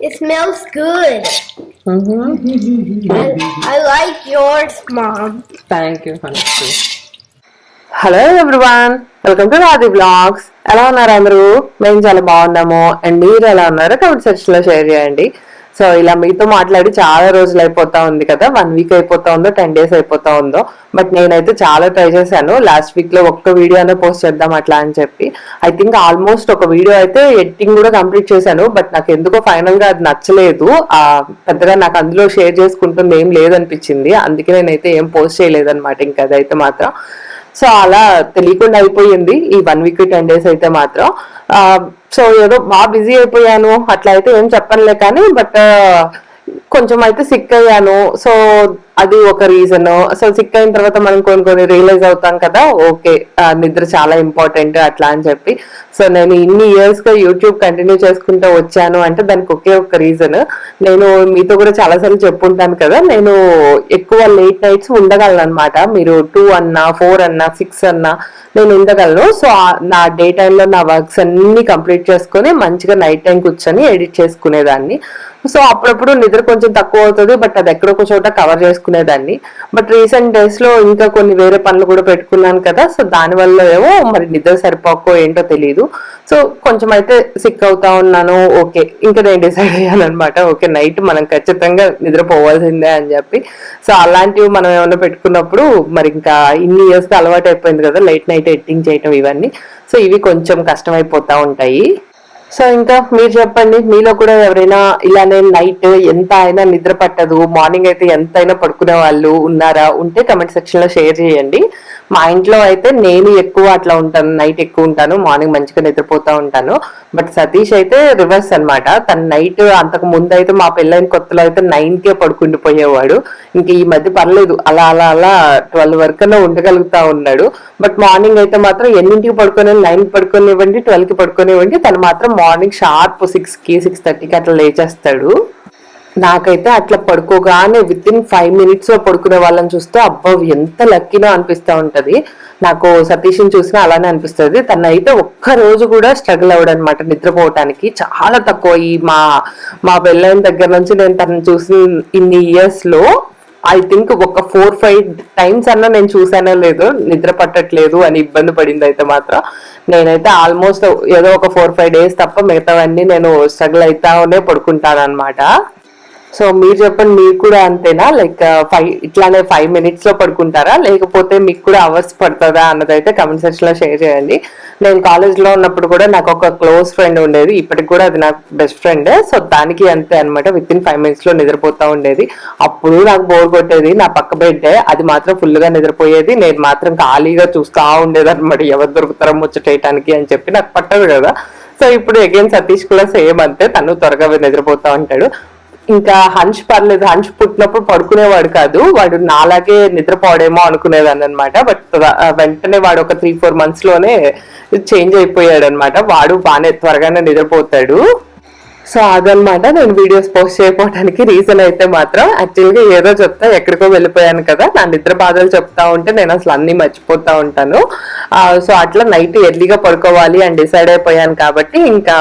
It smells good. I, I like yours, Mom. Thank you hello everyone welcome to Radhi blogs ఎలా ఉన్నారు అందరూ? మేము చాలా బాగున్నాము. అండ్ మీరు ఎలా ఉన్నారో? కమెంట్ సెక్షన్లో షేర్ చేయండి. సో ఇలా మీతో మాట్లాడి చాలా రోజులు అయిపోతా ఉంది కదా. వన్ వీక్ అయిపోతా ఉందో టెన్ డేస్ అయిపోతా ఉందో. బట్ నేనైతే చాలా ట్రై చేశాను. లాస్ట్ వీక్లో ఒక్క వీడియో అనే పోస్ట్ చేద్దాం అట్లా అని చెప్పి. ఐ థింక్ ఆల్మోస్ట్ ఒక వీడియో అయితే ఎడిటింగ్ కూడా కంప్లీట్ చేశాను. బట్ నాకు ఎందుకో ఫైనల్గా అది నచ్చలేదు. ఆ పెద్దగా నాకు అందులో షేర్ చేసుకుంటుంది ఏం లేదనిపించింది. అందుకే నేనైతే ఏం పోస్ట్ చేయలేదన్నమాట. ఇంకా అదైతే మాత్రం. సో అలా తెలియకుండా అయిపోయింది. ఈ వన్ వీక్ టెన్ డేస్ అయితే మాత్రం. సో ఏదో బాగా బిజీ అయిపోయాను. అట్లా అయితే ఏం చెప్పనులే కానీ బట్ కొంచెం అయితే సిక్ అయ్యాను. సో అది ఒక రీజన్ సో సిక్ అయిన తర్వాత మనం కొన్ని కొన్ని రియలైజ్ అవుతాం కదా. ఓకే నిద్ర చాలా ఇంపార్టెంట్ అట్లా అని చెప్పి. సో నేను ఇన్ని ఇయర్స్గా యూట్యూబ్ కంటిన్యూ చేసుకుంటూ వచ్చాను అంటే దానికి ఒకే ఒక రీజన్ నేను మీతో కూడా చాలాసార్లు చెప్పుంటాను కదా నేను ఎక్కువ లేట్ నైట్స్ ఉండగలను అనమాట మీరు టూ అన్నా ఫోర్ అన్నా సిక్స్ అన్నా నేను ఉండగలను. సో నా డే టైంలో నా వర్క్స్ అన్ని కంప్లీట్ చేసుకొని మంచిగా నైట్ టైం కూర్చొని ఎడిట్ చేసుకునేదాన్ని. సో అప్పుడప్పుడు నిద్ర కొంచెం తక్కువ అవుతుంది బట్ అది ఎక్కడొక చోట కవర్ చేసుకునేదాన్ని. బట్ రీసెంట్ డేస్లో ఇంకా కొన్ని వేరే పనులు కూడా పెట్టుకున్నాను కదా సో దానివల్ల ఏమో మరి నిద్ర సరిపోకో ఏంటో తెలియదు సో కొంచెం అయితే సిక్ అవుతా ఉన్నాను ఓకే ఇంకా నేను డిసైడ్ అయ్యాను అనమాట ఓకే నైట్ మనం ఖచ్చితంగా నిద్రపోవాల్సిందే అని చెప్పి. సో అలాంటివి మనం ఏమైనా పెట్టుకున్నప్పుడు మరి ఇంకా ఇన్ని ఇయర్స్కి అలవాటు అయిపోయింది కదా లైట్ నైట్ ఎడిటింగ్ చేయటం ఇవన్నీ. సో ఇవి కొంచెం కష్టమైపోతా ఉంటాయి. సో ఇంకా మీరు చెప్పండి మీలో కూడా ఎవరైనా ఇలానే నైట్ ఎంత అయినా నిద్ర పట్టదు మార్నింగ్ అయితే ఎంత అయినా పడుకునే వాళ్ళు ఉన్నారా ఉంటే కమెంట్ సెక్షన్లో షేర్ చేయండి. మా ఇంట్లో అయితే నేను ఎక్కువ అట్లా ఉంటాను నైట్ ఎక్కువ ఉంటాను మార్నింగ్ మంచిగా నిద్రపోతూ ఉంటాను. బట్ సతీష్ అయితే రివర్స్ అనమాట తన నైట్ అంతకు ముందు అయితే మా పెళ్ళైన కొత్తలో అయితే నైన్ కే పడుకుండిపోయేవాడు. ఇంకా ఈ మధ్య పర్లేదు అలా అలా అలా ట్వెల్వ్ వరకు ఉండగలుగుతా ఉన్నాడు. బట్ మార్నింగ్ అయితే మాత్రం ఎన్నింటికి పడుకొని నైన్ పడుకోనివ్వండి ట్వెల్వ్కి కి తను మాత్రం మార్నింగ్ షార్ప్ సిక్స్కి సిక్స్ థర్టీకి అట్లా లేచేస్తాడు. నాకైతే అట్లా పడుకోగానే విత్ ఇన్ ఫైవ్ మినిట్స్లో పడుకునే వాళ్ళని చూస్తే అబ్బా ఎంత లక్కీనో అనిపిస్తూ ఉంటది. నాకు సతీష్ని చూసినా అలానే అనిపిస్తుంది. తన అయితే ఒక్క రోజు కూడా స్ట్రగుల్ అవ్వడనమాట నిద్రపోవటానికి. చాలా తక్కువ ఈ మా మా పెళ్ళైన దగ్గర నుంచి నేను తనని చూసిన ఇన్ని ఇయర్స్లో ఐ థింక్ ఒక ఫోర్ ఫైవ్ టైమ్స్ అన్నా నేను చూసానో లేదు నిద్ర పట్టట్లేదు అని ఇబ్బంది పడింది అయితే మాత్రం. నేనైతే ఆల్మోస్ట్ ఏదో ఒక ఫోర్ ఫైవ్ డేస్ తప్ప మిగతావన్నీ నేను స్ట్రగుల్ అవుతానే పడుకుంటాను అనమాట సో మీరు చెప్పండి మీరు కూడా అంతేనా? లైక్ ఫైవ్ ఇట్లానే ఫైవ్ మినిట్స్లో పడుకుంటారా? లేకపోతే మీకు కూడా అవర్స్ పడుతుందా అన్నదైతే కమెంట్ సెక్షన్లో షేర్ చేయండి. నేను కాలేజ్లో ఉన్నప్పుడు కూడా నాకు ఒక క్లోజ్ ఫ్రెండ్ ఉండేది. ఇప్పటికి కూడా అది నాకు బెస్ట్ ఫ్రెండ్. సో దానికి అంతే అనమాట విత్ ఇన్ ఫైవ్ మినిట్స్లో నిద్రపోతా ఉండేది. అప్పుడు నాకు బోర్ కొట్టేది. నా పక్క బెడ్ అది మాత్రం ఫుల్గా నిద్రపోయేది. నేను మాత్రం ఖాళీగా చూస్తా ఉండేది అనమాట ఎవరు దొరుకుతారో ముచ్చటేయటానికి అని చెప్పి నాకు పట్టదు కదా. సో ఇప్పుడు అగైన్ సతీష్ కూడా సేమ్ అంతే. తను త్వరగా నిద్రపోతా ఉంటాడు. ఇంకా హంచ్ పర్లేదు హంచ్ పుట్టినప్పుడు పడుకునేవాడు కాదు. వాడు నాలాగే నిద్రపోవడేమో అనుకునేదాన్ని అనమాట బట్ వెంటనే వాడు ఒక త్రీ ఫోర్ మంత్స్లోనే చేంజ్ అయిపోయాడు అనమాట వాడు బాగానే త్వరగానే నిద్రపోతాడు. సో అదనమాట నేను వీడియోస్ పోస్ట్ చేయకపోవడానికి రీజన్ అయితే మాత్రం యాక్చువల్గా ఏదో చెప్తా ఎక్కడికో వెళ్ళిపోయాను కదా. నా నిద్ర బాధలు చెప్తా ఉంటే నేను అసలు అన్ని మర్చిపోతా ఉంటాను. సో అట్లా నైట్ ఎర్లీగా పడుకోవాలి అని డిసైడ్ అయిపోయాను కాబట్టి ఇంకా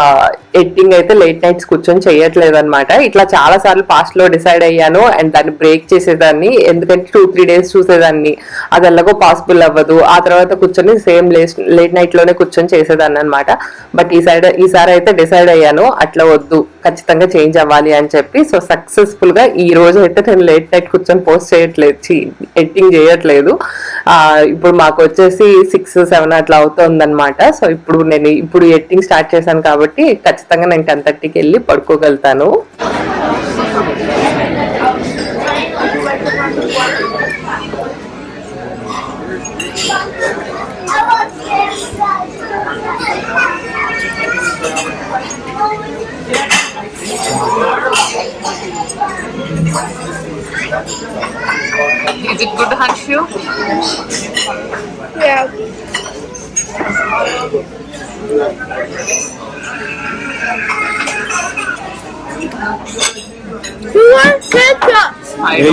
ఎడిటింగ్ అయితే లేట్ నైట్స్ కూర్చొని చేయట్లేదు అనమాట ఇట్లా చాలా సార్లు పాస్ట్లో డిసైడ్ అయ్యాను అండ్ దాన్ని బ్రేక్ చేసేదాన్ని. ఎందుకంటే టూ త్రీ డేస్ చూసేదాన్ని. అది ఎలాగో పాసిబుల్ అవ్వదు. ఆ తర్వాత కూర్చొని సేమ్ లేట్ నైట్లోనే కూర్చొని చేసేదాన్ని అనమాట బట్ ఈ సైడ్ ఈసారి అయితే డిసైడ్ అయ్యాను. అట్లా వద్దు. ఖచ్చితంగా చేంజ్ అవ్వాలి అని చెప్పి. సో సక్సెస్ఫుల్గా ఈ రోజు అయితే నేను లేట్ నైట్ కూర్చొని పోస్ట్ చేయట్లేదు. ఎడిటింగ్ చేయట్లేదు. ఇప్పుడు మాకు వచ్చేసి సిక్స్ సెవెన్ అట్లా అవుతుంది అనమాట సో ఇప్పుడు నేను ఇప్పుడు ఎడిటింగ్ స్టార్ట్ చేశాను కాబట్టి ఖచ్చితంగా నేను టెన్ థర్టీకి వెళ్ళి పడుకోగలుగుతాను.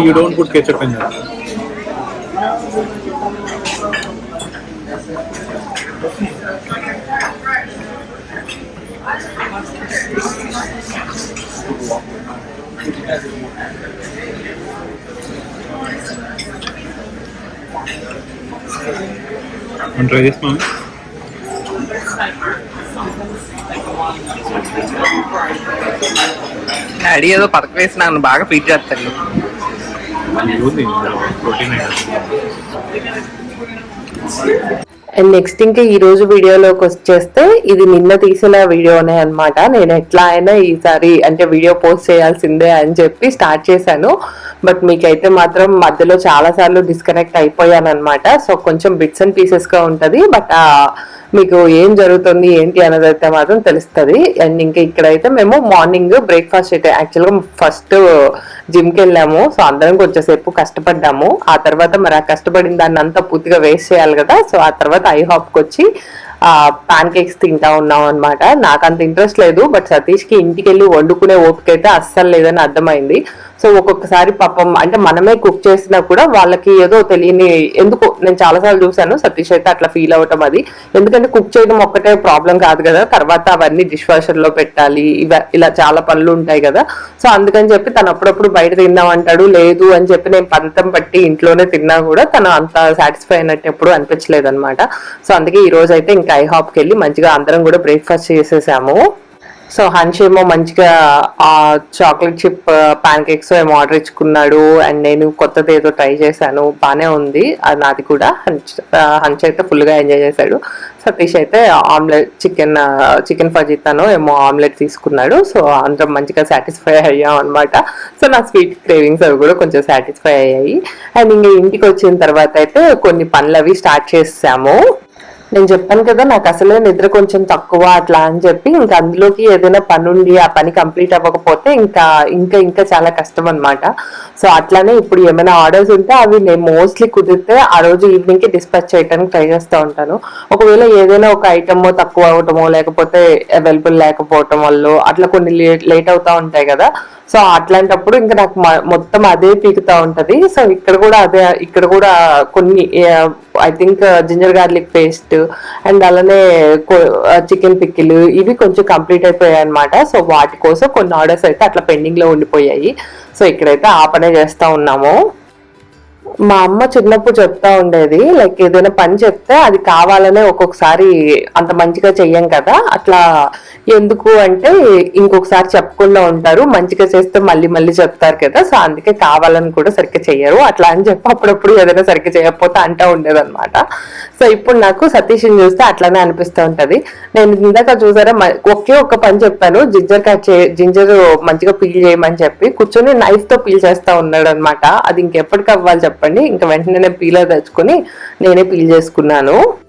You don't put ketchup in that. Try చేస్తున్నాం డాడీ ఏదో పథకం వేసి నన్ను బాగా ఫీట్ చేస్తాను ఉంది ప్రోటీన్ అండ్ నెక్స్ట్ ఇంకా ఈ రోజు వీడియోలోకి వచ్చేస్తే ఇది నిన్న తీసిన వీడియోనే అనమాట నేను ఎట్లా అయినా ఈసారి అంటే వీడియో పోస్ట్ చేయాల్సిందే అని చెప్పి స్టార్ట్ చేశాను. బట్ మీకైతే మాత్రం మధ్యలో చాలా సార్లు డిస్కనెక్ట్ అయిపోయాను అనమాట సో కొంచెం బిట్స్ అండ్ పీసెస్గా ఉంటుంది. బట్ మీకు ఏం జరుగుతుంది ఏంటి అనేది అయితే మాత్రం తెలుస్తుంది. అండ్ ఇంకా ఇక్కడైతే మేము మార్నింగ్ బ్రేక్ఫాస్ట్ అయితే యాక్చువల్గా ఫస్ట్ జిమ్కి వెళ్ళాము. సో అందరం కొంచెంసేపు కష్టపడ్డాము. ఆ తర్వాత మరి ఆ కష్టపడిన దాన్ని అంతా పూర్తిగా వేస్ట్ చేయాలి కదా. సో ఆ తర్వాత ఐ హాప్కి వచ్చి పాన్ కేక్స్ తింటా ఉన్నాం అనమాట నాకు అంత ఇంట్రెస్ట్ లేదు బట్ సతీష్కి ఇంటికి వెళ్ళి వండుకునే ఓపిక అయితే అస్సలు లేదని అర్థమైంది. సో ఒక్కొక్కసారి పాపం అంటే మనమే కుక్ చేసినా కూడా వాళ్ళకి ఏదో తెలియని ఎందుకు నేను చాలాసార్లు చూశాను సతీష్ అయితే అట్లా ఫీల్ అవటం అది. ఎందుకంటే కుక్ చేయడం ఒక్కటే ప్రాబ్లం కాదు కదా. తర్వాత అవన్నీ డిష్ వాషర్లో పెట్టాలి ఇవ ఇలా చాలా పనులు ఉంటాయి కదా. సో అందుకని చెప్పి తను అప్పుడప్పుడు బయట తిందాం అంటాడు లేదు అని చెప్పి నేను పంతం పట్టి ఇంట్లోనే తిన్నా కూడా తను అంత సాటిస్ఫై అయినట్టు ఎప్పుడు అనిపించలేదు అనమాట సో అందుకే ఈ రోజు అయితే ఇంకా ఐ హాప్కి వెళ్ళి మంచిగా అందరం కూడా బ్రేక్ఫాస్ట్ చేసేసాము. సో హన్స్ ఏమో మంచిగా ఆ చాక్లెట్ చిప్ ప్యాన్ కేక్స్ ఏమో ఆర్డర్ ఇచ్చుకున్నాడు అండ్ నేను కొత్తది ఏదో ట్రై చేశాను. బాగానే ఉంది. అది నాది కూడా. హంచ్ ఆ, అయితే ఫుల్గా ఎంజాయ్ చేశాడు. సతీష్ అయితే ఆమ్లెట్ చికెన్ చికెన్ ఫజితాను ఏమో ఆమ్లెట్ తీసుకున్నాడు. సో అందరం మంచిగా సాటిస్ఫై అయ్యాం అనమాట సో నా స్వీట్ క్రేవింగ్స్ అవి కూడా కొంచెం సాటిస్ఫై అయ్యాయి. అండ్ ఇంకా ఇంటికి వచ్చిన తర్వాత అయితే కొన్ని పనులు అవి స్టార్ట్ చేసాము. నేను చెప్పాను కదా నాకు అసలే నిద్ర కొంచెం తక్కువ అట్లా అని చెప్పి ఇంకా అందులోకి ఏదైనా పని ఉండి ఆ పని కంప్లీట్ అవ్వకపోతే ఇంకా ఇంకా ఇంకా చాలా కష్టం అనమాట సో అట్లానే ఇప్పుడు ఏమైనా ఆర్డర్స్ ఉంటే అవి నేను మోస్ట్లీ కుదిరితే ఆ రోజు ఈవినింగ్కి డిస్పాచ్ చేయడానికి ట్రై చేస్తూ ఉంటాను. ఒకవేళ ఏదైనా ఒక ఐటమ్ తక్కువ అవటమో లేకపోతే అవైలబుల్ లేకపోవటం వల్ల అట్లా కొన్ని లేట్ అవుతా ఉంటాయి కదా. సో అట్లాంటప్పుడు ఇంకా నాకు మ- మొత్తం అదే పీకుతా ఉంటది. సో ఇక్కడ కూడా అదే ఇక్కడ కూడా కొన్ని I think ginger garlic paste and అలానే చికెన్ పిక్కిలు ఇవి కొంచెం కంప్లీట్ అయిపోయాయి అనమాట సో వాటి కోసం కొన్ని ఆర్డర్స్ అయితే అట్లా పెండింగ్లో ఉండిపోయాయి. సో ఇక్కడైతే ఆ పనే చేస్తూ ఉన్నాము. మా అమ్మ చిన్నప్పుడు చెప్తా ఉండేది లైక్ ఏదైనా పని చెప్తే అది కావాలనే ఒక్కొక్కసారి అంత మంచిగా చెయ్యం కదా. అట్లా ఎందుకు అంటే ఇంకొకసారి చెప్పకుండా ఉంటారు మంచిగా చేస్తే మళ్ళీ మళ్ళీ చెప్తారు కదా సో అందుకే కావాలని కూడా సరిగ్గా చేయరు అట్లా అని చెప్పి అప్పుడప్పుడు ఏదైనా సరిగ్గా చేయకపోతే అంటా ఉండేదన్నమాట. సో ఇప్పుడు నాకు సతీష్ని చూస్తే అట్లానే అనిపిస్తూ ఉంటది. నేను ఇందాక చూసారా మ- ఒకే ఒక్క పని చెప్పాను జింజర్ కట్ చే జింజర్ మంచిగా పీల్ చేయమని చెప్పి కూర్చొని నైఫ్తో పీల్ చేస్తా ఉన్నాడు అనమాట అది ఇంకెప్పటికి అవ్వాలి చెప్పండి. ఇంకా వెంటనే నేను పీలర్ తెచ్చుకొని నేనే పీల్ చేసుకున్నాను.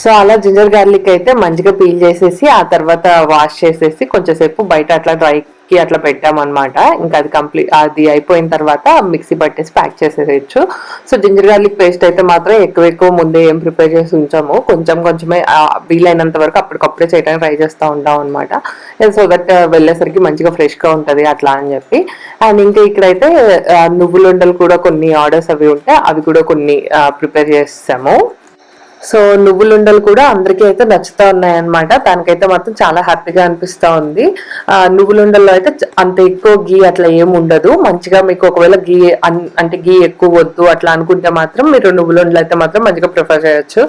సో అలా జింజర్ గార్లిక్ అయితే మంచిగా పీల్ చేసేసి ఆ తర్వాత వాష్ చేసేసి కొంచెంసేపు బయట అట్లా డ్రైకి అట్లా పెట్టామన్నమాట. ఇంకా అది కంప్లీట్ అది అయిపోయిన తర్వాత మిక్సీ పట్టేసి ప్యాక్ చేసేయచ్చు. సో జింజర్ గార్లిక్ పేస్ట్ అయితే మాత్రం ఎక్కువ ఎక్కువ ముందే ఏం ప్రిపేర్ చేసి ఉంచాము. కొంచెం కొంచెమే వీలైనంత వరకు అప్పటికప్పుడే చేయడానికి ట్రై చేస్తూ ఉంటాం అనమాట సో దట్ వెళ్ళేసరికి మంచిగా ఫ్రెష్గా ఉంటుంది అట్లా అని చెప్పి. అండ్ ఇంకా ఇక్కడైతే నువ్వులుండలు కూడా కొన్ని ఆర్డర్స్ అవి ఉంటే అవి కూడా కొన్ని ప్రిపేర్ చేస్తాము సో నువ్వులుండలు కూడా అందరికీ అయితే నచ్చుతా ఉన్నాయన్నమాట. దానికైతే మాత్రం చాలా హ్యాపీగా అనిపిస్తూ ఉంది. నువ్వులుండల్లో అయితే అంత ఎక్కువ గీ అట్లా ఏమి ఉండదు. మంచిగా మీకు ఒకవేళ గీ అంటే గీ ఎక్కువ వద్దు అట్లా అనుకుంటే మాత్రం మీరు నువ్వులుండలు అయితే మాత్రం మంచిగా ప్రిఫర్ చేయొచ్చు.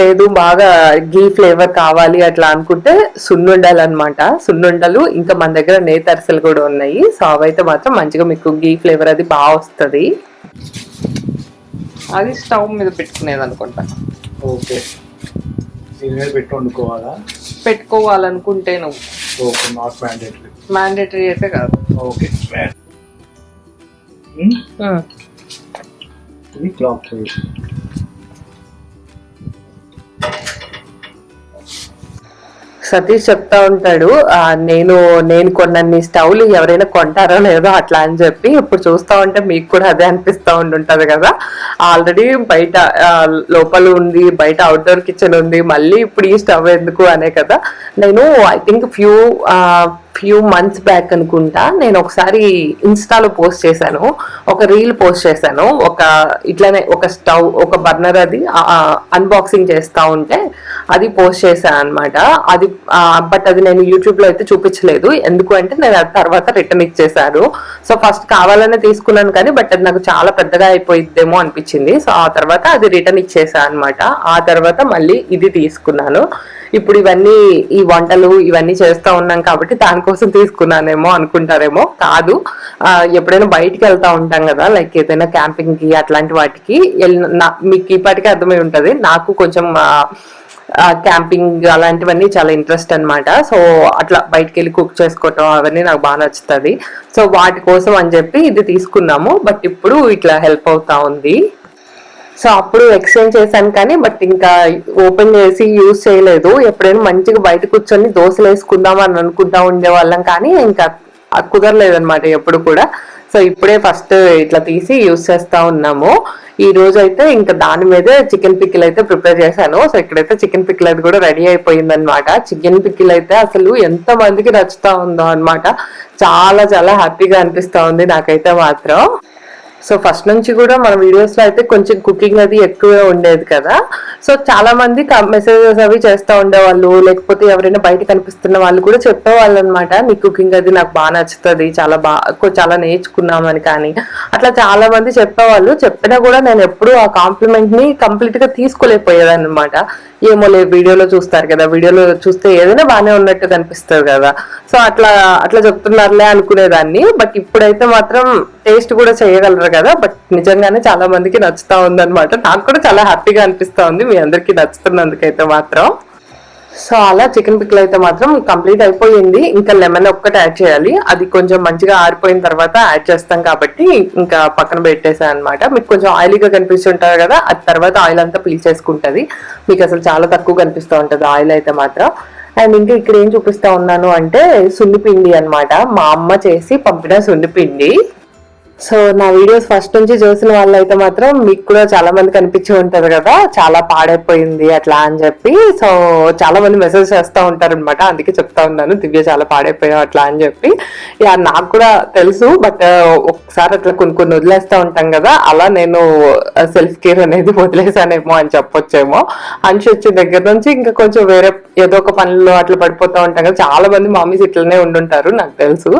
లేదు బాగా గీ ఫ్లేవర్ కావాలి అట్లా అనుకుంటే సున్నుండలు అనమాట సున్నుండలు ఇంకా మన దగ్గర నేతరసలు కూడా ఉన్నాయి. సో అవైతే మాత్రం మంచిగా మీకు గీ ఫ్లేవర్ అది బాగా వస్తుంది. అది స్టవ్ మీద పెట్టుకునేది అనుకుంటా. ఓకే. దీని మీద పెట్టి వండుకోవాలా? పెట్టుకోవాలనుకుంటే నువ్వు. ఓకే నాట్ మ్యాండేటరీ మ్యాండేటరీ అయితే కాదు. ఓకే ఇది క్లాక్ సతీష్ చెప్తా ఉంటాడు నేను నేను కొన్నన్ని స్టవ్లు ఎవరైనా కొంటారో లేదో అట్లా అని చెప్పి ఇప్పుడు చూస్తా ఉంటే మీకు కూడా అదే అనిపిస్తూ ఉంటుంటుంది కదా. ఆల్రెడీ బయట లోపల ఉంది బయట అవుట్డోర్ కిచెన్ ఉంది మళ్ళీ ఇప్పుడు ఈ స్టవ్ ఎందుకు అనే కదా. నేను I think few few months back అనుకుంటా నేను ఒకసారి ఇన్స్టాలో పోస్ట్ చేశాను ఒక రీల్ పోస్ట్ చేశాను ఒక ఇట్లానే ఒక స్టవ్ ఒక బర్నర్ అది అన్బాక్సింగ్ చేస్తూ ఉంటే అది పోస్ట్ చేశాను అనమాట అది బట్ అది నేను యూట్యూబ్లో అయితే చూపించలేదు. ఎందుకు అంటే నేను అది తర్వాత రిటర్న్ ఇచ్చేసాను సో ఫస్ట్ కావాలనే తీసుకున్నాను కానీ బట్ అది నాకు చాలా పెద్దగా అయిపోయిద్దేమో అనిపించింది. సో ఆ తర్వాత అది రిటర్న్ ఇచ్చేసాను అనమాట ఆ తర్వాత మళ్ళీ ఇది తీసుకున్నాను. ఇప్పుడు ఇవన్నీ ఈ వంటలు ఇవన్నీ చేస్తూ ఉన్నాం కాబట్టి దానికోసం తీసుకున్నానేమో అనుకుంటారేమో. కాదు ఎప్పుడైనా బయటికి వెళ్తా ఉంటాం కదా లైక్ ఏదైనా క్యాంపింగ్కి అట్లాంటి వాటికి వెళ్ళిన- నా- మీకు ఇప్పటికే అర్థమై ఉంటుంది. నాకు కొంచెం క్యాంపింగ్ అలాంటివన్నీ చాలా ఇంట్రెస్ట్ అనమాట సో అట్లా బయటకు వెళ్ళి కుక్ చేసుకోవటం అవన్నీ నాకు బాగా నచ్చుతుంది. సో వాటి కోసం అని చెప్పి ఇది తీసుకున్నాము. బట్ ఇప్పుడు ఇట్లా హెల్ప్ అవుతా ఉంది. సో అప్పుడు ఎక్స్చేంజ్ చేశాను కానీ బట్ ఇంకా ఓపెన్ చేసి యూజ్ చేయలేదు. ఎప్పుడైనా మంచిగా బయట కూర్చొని దోశలు వేసుకుందాం అని అనుకుంటా ఉండేవాళ్ళం కానీ ఇంకా అది కుదరలేదన్నమాట ఎప్పుడు కూడా. సో ఇప్పుడే ఫస్ట్ ఇట్లా తీసి యూజ్ చేస్తా ఉన్నాము. ఈ రోజు అయితే ఇంకా దాని మీదే చికెన్ పిక్కిల్ అయితే ప్రిపేర్ చేశాను. సో ఇక్కడైతే చికెన్ పిక్కిల్ అది కూడా రెడీ అయిపోయింది అనమాట చికెన్ పిక్కిల్ అయితే అసలు ఎంత మందికి నచ్చుతా ఉందో అన్నమాట. చాలా చాలా హ్యాపీగా అనిపిస్తా ఉంది నాకైతే మాత్రం. సో ఫస్ట్ నుంచి కూడా మన వీడియోస్లో అయితే కొంచెం కుకింగ్ అది ఎక్కువే ఉండేది కదా. సో చాలా మంది మెసేజెస్ అవి చేస్తూ ఉండేవాళ్ళు. లేకపోతే ఎవరైనా బయట కనిపిస్తున్న వాళ్ళు కూడా చెప్పేవాళ్ళు అనమాట నీ కుకింగ్ అది నాకు బాగా నచ్చుతుంది చాలా బాగా చాలా నేర్చుకున్నామని కానీ. అట్లా చాలా మంది చెప్పేవాళ్ళు. చెప్పినా కూడా నేను ఎప్పుడు ఆ కాంప్లిమెంట్ని కంప్లీట్గా తీసుకోలేకపోయేదాన్ని అనమాట ఏమో లేదు వీడియోలో చూస్తారు కదా వీడియోలో చూస్తే ఏదైనా బాగానే ఉన్నట్టు కనిపిస్తుంది కదా. సో అట్లా అట్లా చెప్తున్నారులే అనుకునేదాన్ని. బట్ ఇప్పుడైతే మాత్రం టేస్ట్ కూడా చేయగలరు కదా బట్ నిజంగానే చాలా మందికి నచ్చుతా ఉందన్నమాట. నాకు కూడా చాలా హ్యాపీగా అనిపిస్తూ ఉంది మీ అందరికి నచ్చుతున్నందుకైతే మాత్రం. సో అలా చికెన్ పిక్లు అయితే మాత్రం కంప్లీట్ అయిపోయింది. ఇంకా లెమన్ ఒక్కటి యాడ్ చేయాలి. అది కొంచెం మంచిగా ఆరిపోయిన తర్వాత యాడ్ చేస్తాం కాబట్టి ఇంకా పక్కన పెట్టేసాను అనమాట మీకు కొంచెం ఆయిలీగా కనిపిస్తుంటారు కదా అది తర్వాత ఆయిల్ అంతా పీల్చేసుకుంటుంది. మీకు అసలు చాలా తక్కువ కనిపిస్తూ ఉంటుంది ఆయిల్ అయితే మాత్రం. అండ్ ఇంకా ఇక్కడ ఏం చూపిస్తా ఉన్నాను అంటే సున్నిపిండి అనమాట మా అమ్మ చేసి పంపిన సున్నిపిండి. సో నా వీడియోస్ ఫస్ట్ నుంచి చూసిన వాళ్ళు అయితే మాత్రం మీకు కూడా చాలా మంది కనిపించి ఉంటారు కదా చాలా పాడైపోయింది అట్లా అని చెప్పి. సో చాలా మంది మెసేజ్ చేస్తూ ఉంటారు అనమాట అందుకే చెప్తా ఉన్నాను దివ్య చాలా పాడైపోయావు అట్లా అని చెప్పి. యా నాకు కూడా తెలుసు బట్ ఒకసారి అట్లా కొన్ని కొన్ని వదిలేస్తూ ఉంటాం కదా అలా నేను సెల్ఫ్ కేర్ అనేది వదిలేసానేమో అని చెప్పొచ్చేమో. అంశ వచ్చిన దగ్గర నుంచి ఇంకా కొంచెం వేరే ఏదో ఒక పనుల్లో అట్లా పడిపోతూ ఉంటాం కదా చాలా మంది మామీస్ ఇట్లనే ఉండుంటారు నాకు తెలుసు.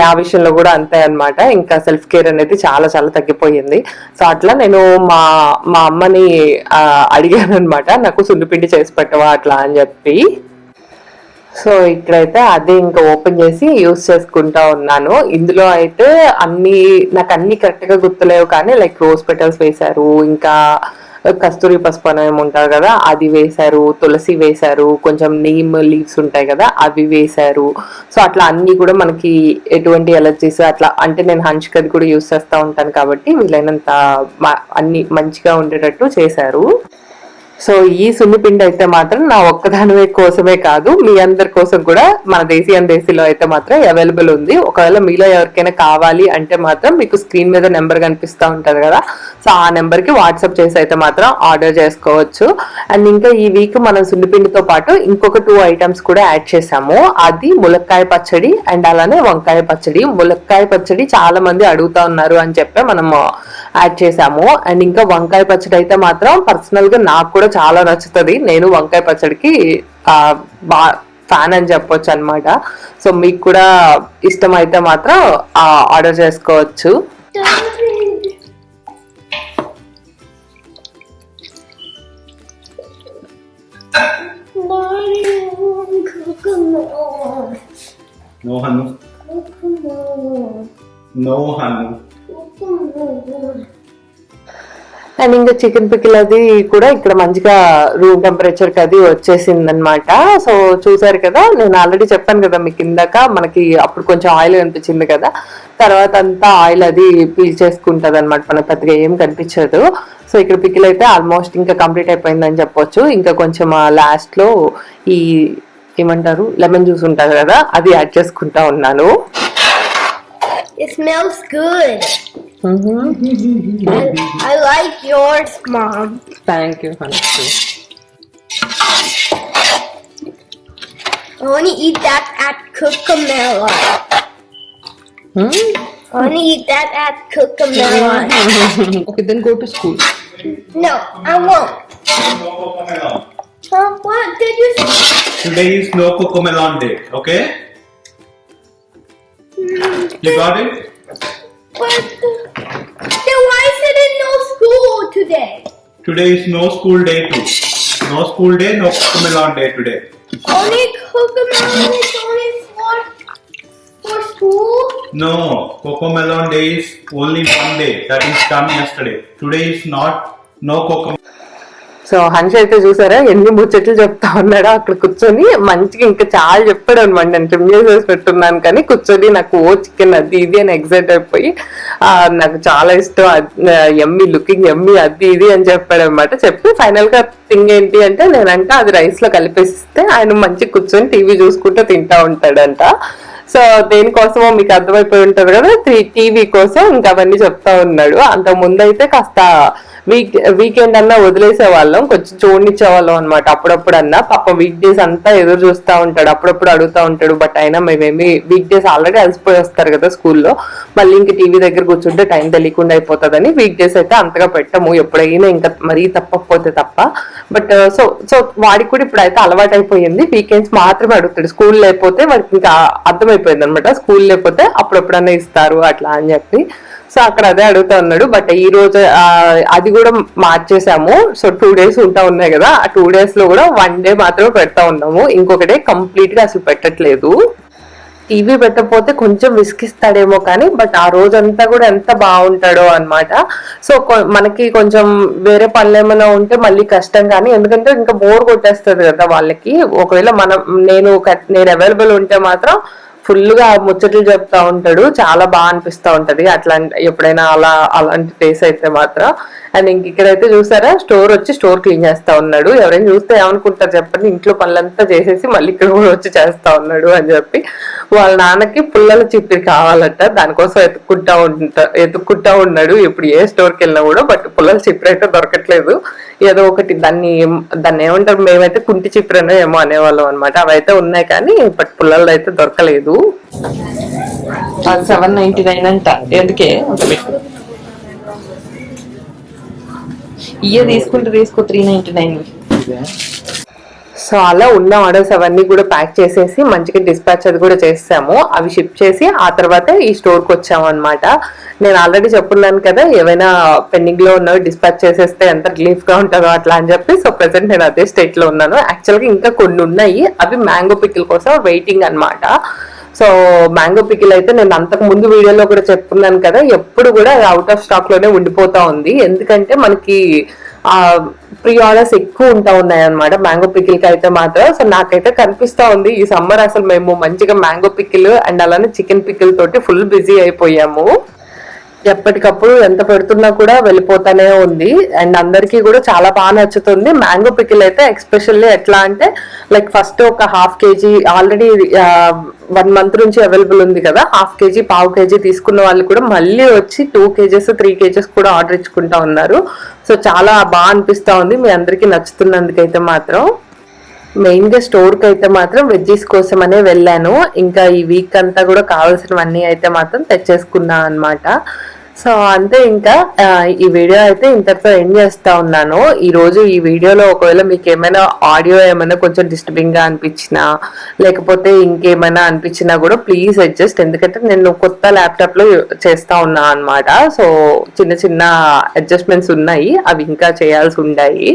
నా విషయంలో కూడా అంతే అన్నమాట. ఇంకా సెల్ఫ్ కేర్ అనేది చాలా చాలా తగ్గిపోయింది. సో అట్లా నేను మా మా అమ్మని అడిగాను అనమాట నాకు సున్నిపిండి చేసి పెట్టవా అట్లా అని చెప్పి. సో ఇక్కడైతే అదే ఇంకా ఓపెన్ చేసి యూస్ చేసుకుంటా ఉన్నాను. ఇందులో అయితే అన్ని నాకు అన్ని కరెక్ట్గా గుర్తులేవు కానీ లైక్ రోజ్ పెటల్స్ వేశారు. ఇంకా కస్తూరి పసుపు అనేది ఉంటారు కదా అది వేశారు తులసి వేశారు కొంచెం నీమ్ లీవ్స్ ఉంటాయి కదా అవి వేశారు. సో అట్లా అన్ని కూడా మనకి ఎటువంటి ఎలర్జీస్ అట్లా అంటే నేను హంచుకది కూడా యూస్ చేస్తూ ఉంటాను కాబట్టి వీలైనంత అన్ని మంచిగా ఉండేటట్టు చేశారు. సో ఈ సున్నిపిండి అయితే మాత్రం నా ఒక్కదాని కోసమే కాదు మీ అందరి కోసం కూడా మన దేశీ అండ్ దేశీలో అయితే మాత్రం అవైలబుల్ ఉంది. ఒకవేళ మీలో ఎవరికైనా కావాలి అంటే మాత్రం మీకు స్క్రీన్ మీద నెంబర్ కనిపిస్తూ ఉంటుంది కదా. సో ఆ నెంబర్కి వాట్సాప్ చేసి అయితే మాత్రం ఆర్డర్ చేసుకోవచ్చు. అండ్ ఇంకా ఈ వీక్ మనం సున్నిపిండితో పాటు ఇంకొక టూ ఐటమ్స్ కూడా యాడ్ చేసాము అది ములక్కాయ పచ్చడి అండ్ అలానే వంకాయ పచ్చడి. ములక్కాయ పచ్చడి చాలా మంది అడుగుతా ఉన్నారు అని చెప్పి మనము యాడ్ చేసాము అండ్ ఇంకా వంకాయ పచ్చడి అయితే మాత్రం పర్సనల్గా నాకు కూడా చాలా నచ్చుతుంది. నేను వంకాయ పచ్చడికి ఆ, బా ఫ్యాన్ అని చెప్పొచ్చు అన్నమాట. సో మీకు కూడా ఇష్టం అయితే మాత్రం ఆర్డర్ చేసుకోవచ్చు. Coconut. No Hanu Coconut. And ఇంకా చికెన్ పికిల్ అది కూడా ఇక్కడ మంచిగా రూమ్ టెంపరేచర్కి అది వచ్చేసింది అనమాట సో చూసారు కదా నేను ఆల్రెడీ చెప్పాను కదా మీకు ఇందాక మనకి అప్పుడు కొంచెం ఆయిల్ కనిపించింది కదా తర్వాత అంతా ఆయిల్ అది పీల్ చేసుకుంటది అనమాట మనకు పెద్దగా ఏం కనిపించదు. సో ఇక్కడ పికిల్ అయితే ఆల్మోస్ట్ ఇంకా కంప్లీట్ అయిపోయిందని చెప్పొచ్చు. ఇంకా కొంచెం లాస్ట్లో ఈ ఏమంటారు లెమన్ జ్యూస్ ఉంటుంది కదా అది యాడ్ చేసుకుంటా ఉన్నాను. It smells good. Mm-hmm. I, like yours, Mom. Thank you, honey. I want to eat that at Cookamelon. Hmm? I want to eat that at Cookamelon. okay, then go to school. No, I won't. Mom, what did you say? Today is no Cookamelon day, okay? You got it? The? Then why is it in no school today? Today is no school day too. No school day, no cocomelon day today. Only Cookamelon is only for for school. No, cocomelon day is only one day. That is done yesterday. Today is not no cocomelon. So Hansh అయితే చూసారా? ఎన్ని ముచ్చట్లు చెప్తా ఉన్నాడో అక్కడ కూర్చొని మంచిగా ఇంకా చాలా చెప్పాడు అనమాట నేను ట్రిమ్ చేసేసి పెట్టున్నాను కానీ కూర్చొని నాకు ఓ చికెన్ అది ఇది అని ఎగ్జైట్ అయిపోయి నాకు చాలా ఇష్టం. ఎమ్మి లుకింగ్ ఎమ్మి అది ఇది అని చెప్పాడు అనమాట చెప్పి ఫైనల్గా థింగ్ ఏంటి అంటే నేనంట అది రైస్లో కలిపేసిస్తే ఆయన మంచిగా కూర్చొని టీవీ చూసుకుంటూ తింటా ఉంటాడంట. సో దేనికోసమో మీకు అర్థమైపోయి ఉంటుంది కదా టీవీ కోసం ఇంకా అవన్నీ చెప్తా ఉన్నాడు. అంత ముందు అయితే కాస్త వీక్ వీకెండ్ అన్నా వదిలేసే వాళ్ళం కొంచెం చూడనిచ్చే వాళ్ళం అనమాట అప్పుడప్పుడు అన్నా పాప వీక్ డేస్ అంతా ఎదురు చూస్తూ ఉంటాడు అప్పుడప్పుడు అడుగుతా ఉంటాడు బట్ అయినా మేమేమి వీక్ డేస్ ఆల్రెడీ అలసిపోయి వస్తారు కదా స్కూల్లో. మళ్ళీ ఇంక టీవీ దగ్గర కూర్చుంటే టైం తెలియకుండా అయిపోతుందని వీక్ డేస్ అయితే అంతగా పెట్టము. ఎప్పుడైనా ఇంకా మరీ తప్పకపోతే తప్ప. బట్ సో సో వాడికి కూడా ఇప్పుడు అయితే అలవాటు అయిపోయింది వీకెండ్స్ మాత్రమే అడుగుతాడు. స్కూల్ లేకపోతే వాడికి ఇంకా అర్థమైపోయింది అనమాట స్కూల్ లేకపోతే అప్పుడప్పుడన్నా ఇస్తారు అట్లా అని చెప్పి. సో అక్కడ అదే అడుగుతా ఉన్నాడు. బట్ ఈ రోజు అది కూడా మార్చేసాము సో టూ డేస్ ఉంటా ఉన్నాయి కదా. ఆ టూ డేస్లో కూడా వన్ డే మాత్రమే పెడతా ఉన్నాము. ఇంకొకటే కంప్లీట్గా అసలు పెట్టట్లేదు. టీవీ పెట్టకపోతే కొంచెం విసిగిస్తాడేమో కానీ బట్ ఆ రోజంతా కూడా ఎంత బాగుంటాడో అన్నమాట. సో కొ- మనకి కొంచెం వేరే పనులు ఏమైనా ఉంటే మళ్ళీ కష్టం కానీ ఎందుకంటే ఇంకా బోర్ కొట్టేస్తుంది కదా వాళ్ళకి. ఒకవేళ మనం నేను నేను అవైలబుల్ ఉంటే మాత్రం ఫుల్గా ముచ్చట్లు చెప్తా ఉంటాడు. చాలా బాగా అనిపిస్తా ఉంటది. అట్లాంటి ఎప్పుడైనా అలా అలాంటి ప్లేస్ అయితే మాత్రం. అండ్ ఇంక ఇక్కడైతే చూసారా స్టోర్ వచ్చి స్టోర్ క్లీన్ చేస్తా ఉన్నాడు. ఎవరైనా చూస్తే ఏమనుకుంటారు చెప్పండి. ఇంట్లో పనులంతా చేసేసి మళ్ళీ ఇక్కడ కూడా వచ్చి చేస్తా ఉన్నాడు అని చెప్పి. వాళ్ళ నాన్నకి పుల్లల చిప్పిరి కావాలంట. దానికోసం ఎత్తుక్కుంటా ఉంటా ఎత్తుక్కుంటా ఉన్నాడు. ఇప్పుడు ఏ స్టోర్కి వెళ్ళినా కూడా బట్ పుల్లల చిప్పిరి అయితే దొరకట్లేదు. ఏదో ఒకటి దాన్ని దాన్ని ఏమంటారు మేమైతే కుంటి చిప్పిరనో ఏమో అనేవాళ్ళం అనమాట అవైతే ఉన్నాయి కానీ బట్ పుల్లలు అయితే దొరకలేదు. అది సెవెన్ నైన్టీ నైన్ అంట. ఎందుకే? అంత పెట్టు ఇయే తీసుకుంటే తీసుకో త్రీ నైన్టీ నైన్. సో అలా ఉన్న ఆర్డర్స్ అవన్నీ కూడా ప్యాక్ చేసేసి మంచిగా డిస్పాచ్ అది కూడా చేసాము అవి షిప్ చేసి ఆ తర్వాత ఈ స్టోర్కి వచ్చాము అనమాట నేను ఆల్రెడీ చెప్పున్నాను కదా ఏవైనా పెండింగ్లో ఉన్నవి డిస్పాచ్ చేసేస్తే ఎంత రిలీఫ్గా ఉంటుందో అట్లా అని చెప్పి సో ప్రెసెంట్ నేను అదే స్టేట్లో ఉన్నాను. యాక్చువల్గా ఇంకా కొన్ని ఉన్నాయి. అవి మ్యాంగో పికిల్ కోసం వెయిటింగ్ అనమాట సో మ్యాంగో పికిల్ అయితే నేను అంతకు ముందు వీడియోలో కూడా చెప్పుకున్నాను కదా ఎప్పుడు కూడా అవుట్ ఆఫ్ స్టాక్లోనే ఉండిపోతా ఉంది. ఎందుకంటే మనకి ప్రీ ఆర్డర్స్ ఎక్కువ ఉంటా ఉన్నాయి అనమాట మ్యాంగో పికిల్కి అయితే మాత్రం. సో నాకైతే కనిపిస్తా ఉంది. ఈ సమ్మర్ అసలు మేము మంచిగా మ్యాంగో పికిల్ అండ్ అలానే చికెన్ పికిల్ తోటి ఫుల్ బిజీ అయిపోయాము. ఎప్పటికప్పుడు ఎంత పెడుతున్నా కూడా వెళ్ళిపోతానే ఉంది. అండ్ అందరికీ కూడా చాలా బాగా నచ్చుతుంది. మ్యాంగో పికిల్ అయితే ఎక్స్పెషల్లీ ఎట్లా అంటే లైక్ ఫస్ట్ ఒక half KG already one month నుంచి అవైలబుల్ ఉంది కదా హాఫ్ కేజీ పావు కేజీ తీసుకున్న వాళ్ళు కూడా మళ్ళీ వచ్చి టూ కేజెస్ త్రీ కేజెస్ కూడా ఆర్డర్ ఇచ్చుకుంటా ఉన్నారు. సో చాలా బాగా అనిపిస్తూ ఉంది. మీ అందరికీ నచ్చుతున్నందుకైతే మాత్రం. మెయిన్గా స్టోర్కి అయితే మాత్రం వెజ్జీస్ కోసమనే వెళ్ళాను. ఇంకా ఈ వీక్ అంతా కూడా కావాల్సినవన్నీ అయితే మాత్రం తెచ్చేసుకున్నా అనమాట సో అంతే ఇంకా ఈ వీడియో అయితే ఇంతటితో ఎండ్ చేస్తా ఉన్నాను. ఈరోజు ఈ వీడియోలో ఒకవేళ మీకు ఏమైనా ఆడియో ఏమైనా కొంచెం డిస్టర్బింగ్గా అనిపించినా లేకపోతే ఇంకేమైనా అనిపించినా కూడా ప్లీజ్ అడ్జస్ట్. ఎందుకంటే నేను కొత్త ల్యాప్టాప్లో చేస్తూ చేస్తా ఉన్నా అన్నమాట. సో చిన్న చిన్న అడ్జస్ట్మెంట్స్ ఉన్నాయి. అవి ఇంకా చేయాల్సి ఉన్నాయి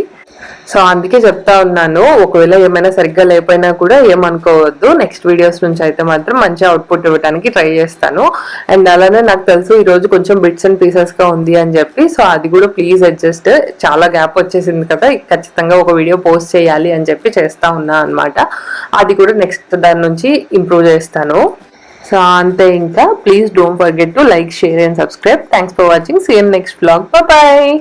సో అందుకే చెప్తా ఉన్నాను ఒకవేళ ఏమైనా సరిగ్గా లేకపోయినా కూడా ఏమనుకోవద్దు. నెక్స్ట్ వీడియోస్ నుంచి అయితే మాత్రం మంచి అవుట్పుట్ ఇవ్వడానికి ట్రై చేస్తాను. అండ్ అలానే నాకు తెలుసు ఈరోజు కొంచెం బిట్స్ అండ్ పీసెస్గా ఉంది అని చెప్పి సో అది కూడా ప్లీజ్ అడ్జస్ట్ చాలా గ్యాప్ వచ్చేసింది కదా ఖచ్చితంగా ఒక వీడియో పోస్ట్ చేయాలి అని చెప్పి చేస్తా ఉన్నా అనమాట అది కూడా నెక్స్ట్ దాని నుంచి ఇంప్రూవ్ చేస్తాను. సో అంతే ఇంకా. Please don't forget to like share and subscribe thanks for watching same next blog bye